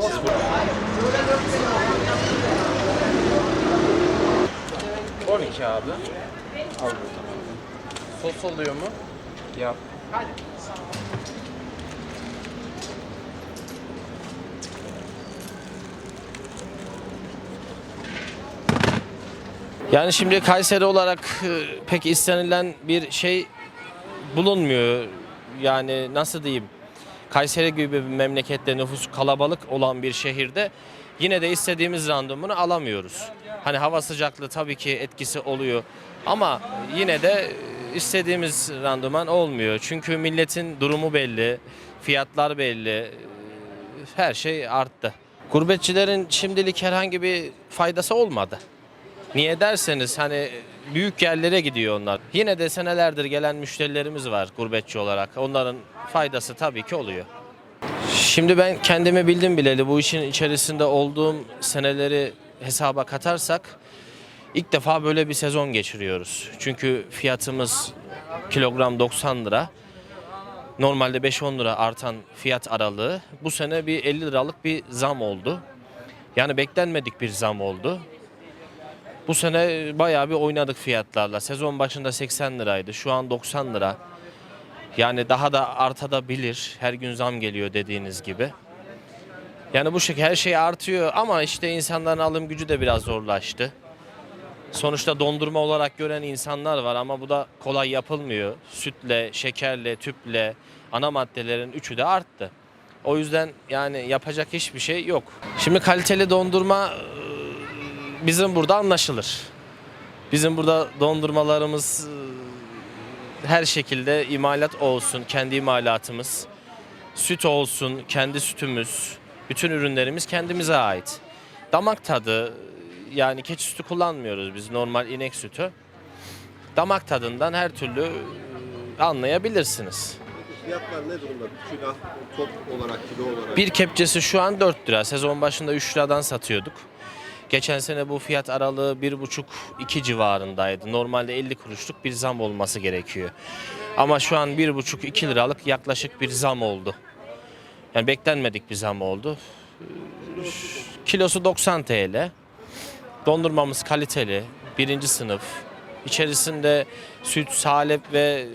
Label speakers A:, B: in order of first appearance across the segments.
A: Siz burada. On iki abi.
B: Al burada.
A: Sos oluyor mu?
B: Yap. Hadi.
C: Yani şimdi Kayseri olarak e, pek istenilen bir şey bulunmuyor. Yani nasıl diyeyim? Kayseri gibi bir memlekette nüfus kalabalık olan bir şehirde yine de istediğimiz randımını alamıyoruz. Hani hava sıcaklığı tabii ki etkisi oluyor ama yine de istediğimiz randıman olmuyor. Çünkü milletin durumu belli, fiyatlar belli, her şey arttı. Gurbetçilerin şimdilik herhangi bir faydası olmadı. Niye derseniz hani büyük yerlere gidiyor onlar. Yine de senelerdir gelen müşterilerimiz var gurbetçi olarak. Onların faydası tabii ki oluyor. Şimdi ben kendimi bildim bileli bu işin içerisinde olduğum seneleri hesaba katarsak ilk defa böyle bir sezon geçiriyoruz. Çünkü fiyatımız kilogram 90 lira. Normalde 5-10 lira artan fiyat aralığı bu sene bir 50 liralık bir zam oldu. Yani beklenmedik bir zam oldu. Bu sene bayağı bir oynadık fiyatlarla. Sezon başında 80 liraydı. Şu an 90 lira. Yani daha da artabilir. Her gün zam geliyor dediğiniz gibi. Yani bu şekilde her şey artıyor ama işte insanların alım gücü de biraz zorlaştı. Sonuçta dondurma olarak gören insanlar var ama bu da kolay yapılmıyor. Sütle, şekerle, tüple, ana maddelerin üçü de arttı. O yüzden yani yapacak hiçbir şey yok. Şimdi kaliteli dondurma e, bizim burada anlaşılır. Bizim burada dondurmalarımız e, her şekilde imalat olsun, kendi imalatımız. Süt olsun, kendi sütümüz. Bütün ürünlerimiz kendimize ait. Damak tadı, yani keçi sütü kullanmıyoruz biz normal inek sütü. Damak tadından her türlü e, anlayabilirsiniz.
D: Fiyatlar ne durumda? Kilo, top olarak, kilo olarak.
C: Bir kepçesi şu an 4 lira. Sezon başında 3 liradan satıyorduk. Geçen sene bu fiyat aralığı 1,5-2 civarındaydı. Normalde 50 kuruşluk bir zam olması gerekiyor. Ama şu an 1,5-2 liralık yaklaşık bir zam oldu. Yani beklenmedik bir zam oldu. Kilosu 90 TL. Dondurmamız kaliteli, birinci sınıf. İçerisinde süt, salep ve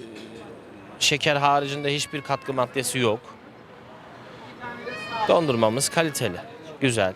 C: şeker haricinde hiçbir katkı maddesi yok. Dondurmamız kaliteli, güzel.